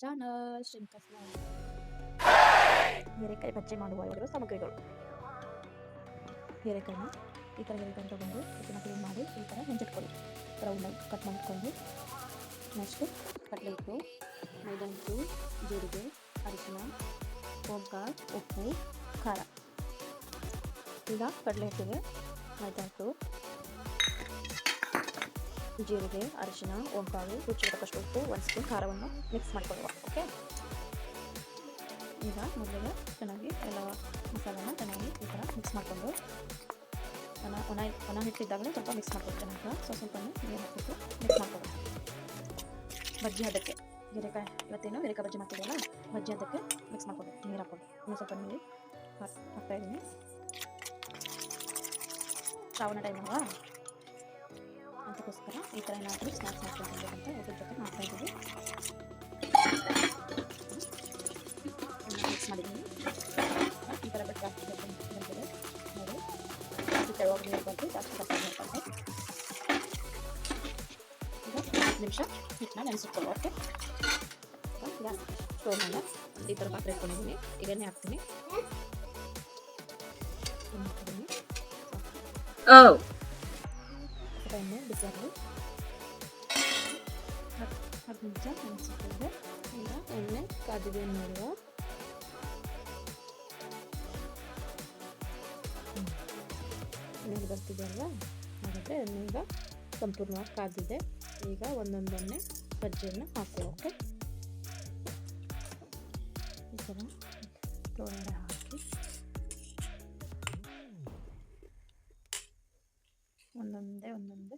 Channel ಶ್ರೀನಿಕಾಸ್ ಹೀರೆಕಾಯಿ ಬಜ್ಜಿ ಮಾಡುವ ಇವರು ಸಾಮಗ್ರಿಗಳು ಹೀರೆಕಾಯಿನ ಈ ಥರ ಹೀರೆಕಾಯಿ ತೊಗೊಂಡು ಇದನ್ನು ಕ್ಲೀನ್ ಮಾಡಿ ಈ ಥರ ಹೆಂಚಿಟ್ಕೊಳ್ಳಿ ರೌಂಡಾಗಿ ಕಟ್ ಮಾಡಿಕೊಂಡು ನೆಕ್ಸ್ಟು ಕಡಲೆ ಹಿಟ್ಟು ಮೈದಾ ಹಿಟ್ಟು ಜೀರಿಗೆ ಅರಿಶಿನ ಓಂಕಾಳು ಉಪ್ಪು ಖಾರ ಈಗ ಕಡಲೆ ಹಿಟ್ಟಿಗೆ ಮೈದಾ ಹಿಟ್ಟು ಜೀರಿಗೆ, ಅರಿಶಿನ ಓಂಕಾಳು ರುಚಿ ತಕ್ಕಷ್ಟು ಉಪ್ಪು, ಒಂದು ಸ್ಪೂನ್ ಖಾರವನ್ನು ಮಿಕ್ಸ್ ಮಾಡಿಕೊಡುವ ಓಕೆ ಈಗ ಮೊದಲಿಗೆ ಚೆನ್ನಾಗಿ ಎಲ್ಲ ಮಸಾಲನ ಚೆನ್ನಾಗಿ ಈ ಥರ ಮಿಕ್ಸ್ ಮಾಡಿಕೊಂಡು, ಒಣ ಒಣ ಒಣ ಹಿಟ್ಟಿದ್ದಾಗಲೇ ಸ್ವಲ್ಪ ಮಿಕ್ಸ್ ಮಾಡ್ಕೊಳ್ತೇನೆ. ನಂತರ ಸ್ವಲ್ಪ ಸ್ವಲ್ಪ ನೀರು ಹಾಕಿಬಿಟ್ಟು ಮಿಕ್ಸ್ ಮಾಡ್ಕೊಳ್ಳೋದು ಬಜ್ಜಿ ಅದಕ್ಕೆ ಹೀರೆಕಾಯಿ, ಇವತ್ತೇನು ಹೀರೆಕಾಯಿ ಬಜ್ಜಿ ಮಾಡ್ತಿದ್ದಲ್ಲ ಬಜ್ಜಿ ಅದಕ್ಕೆ ಮಿಕ್ಸ್ ಮಾಡ್ಕೊಂಡು ನೀರು ಹಾಕೊಂಡು ಇನ್ನೂ ಸ್ವಲ್ಪ ನೀರು ಹಾಕ್, ಹಾಕ್ತಾ ಇದ್ದೀನಿ. ಶ್ರಾವಣ ಟೈಮ್ ಅಲ್ವಾ? ಅದಕ್ಕೋಸ್ಕರ ಈ ಥರ ಏನಾದರೂ ಸ್ನ್ಯಾಕ್ಸ್ ಮಾಡ್ಕೊಂಡು ಅಂತ ಅದ್ರ ಜೊತೆ ಮಾಡ್ತಾಯಿದ್ದೀವಿ ಮಿಕ್ಸ್ ಮಾಡಿದ್ದೀನಿ. ಈ ಥರ ಬಿಟ್ಟು ಜಾಸ್ತಿ ಬಂದಿದೆ ನೋಡಿ ಈ ನೀರು ಬಂದು ಜಾಸ್ತಿ ಕಷ್ಟ ಮಾಡ್ಕೊಂಡು ಈಗ ಹತ್ತು ನಿಮಿಷ ಹಿಟ್ಟನ್ನ ನೆನೆಸಿಟ್ಕೊಳ್ಳೋ ಓಕೆ ಗ್ಯಾಸ್ ಸ್ಟೋವ್ ಮೇಲೆ ಈ ಥರ ಪಾತ್ರೆ ಇಟ್ಕೊಂಡಿದ್ದೀನಿ. ಎಣ್ಣೆ ಹಾಕ್ತೀನಿ. ಎಣ್ಣೆ ಆಗಲಿ ಹತ್ತು ನಿಮಿಷ ಈಗ ಎಣ್ಣೆ ಕಾದಿದೆ ನೋಡುವ. ಎಣ್ಣೆ ಬರ್ತಿದೆ ಅಲ್ವಾ? ಹಾಗಾದರೆ ಈಗ ಸಂಪೂರ್ಣವಾಗಿ ಕಾದಿದೆ. ಈಗ ಒಂದೊಂದೊಮ್ಮೆ ಬಜ್ಜಿಯನ್ನು ಹಾಕೊಳ್ಳೋಕೆ ಈ ಥರ ಹಾಕಿ. ಒಂದೊಂದೇ ಒಂದೊಂದೇ.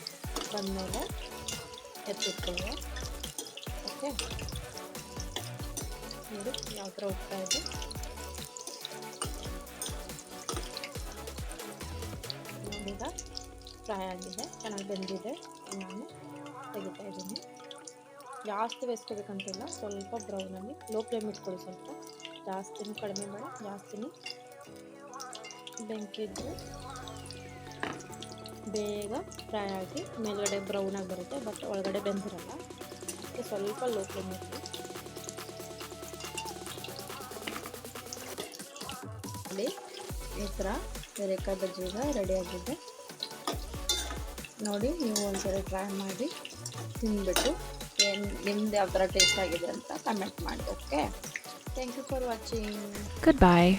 ಬಂದಮೇಲೆ ಎತ್ತಿಟ್ಕೊಳ್ಳುವ ಓಕೆ? ನೋಡಿ, ಯಾವ ಥರ ಹೋಗ್ತಾ ಇದೆ. ನೋಡಿದ? ಫ್ರೈ ಆಗಿದೆ, ಚೆನ್ನಾಗಿ ಬೆಂದಿದೆ. ನಾನು ತೆಗಿತಾ ಇದ್ದೀನಿ. ಜಾಸ್ತಿ ಬೇಯಿಸ್ಕೋಬೇಕಂತಿಲ್ಲ, ಸ್ವಲ್ಪ ಬ್ರೌನಲ್ಲಿ ಲೋ ಫ್ಲೇಮ್ ಇಟ್ಕೊಳ್ಳಿ ಸ್ವಲ್ಪ. ಜಾಸ್ತಿನೂ ಕಡಿಮೆ ಬೇಡ, ಜಾಸ್ತಿನೂ ಬೆಂಕಿ ಇದ್ದರೆ ಬೇಗ ಫ್ರೈ ಆಗಿ ಮೇಲ್ಗಡೆ ಬ್ರೌನ್ ಆಗಿ ಬರುತ್ತೆ ಬಟ್ ಒಳಗಡೆ ಬೆಂದಿರಲ್ಲ. ಅದಕ್ಕೆ ಸ್ವಲ್ಪ ಲೋ ಫ್ಲೇಮ್ ಇಟ್ಟು ಅಲ್ಲಿ ಈ ಥರ ರೇಖಾ ಬಜ್ಜಿ ಈಗ ರೆಡಿ ಆಗಿದೆ. ನೋಡಿ, ನೀವು ಒಂದ್ಸರಿ ಟ್ರೈ ಮಾಡಿ ತಿಂದ್ಬಿಟ್ಟು ಏನು, ನಿಮ್ದು ಯಾವ ಥರ ಟೇಸ್ಟ್ ಆಗಿದೆ ಅಂತ ಕಮೆಂಟ್ ಮಾಡಿ okay thank you for watching Goodbye.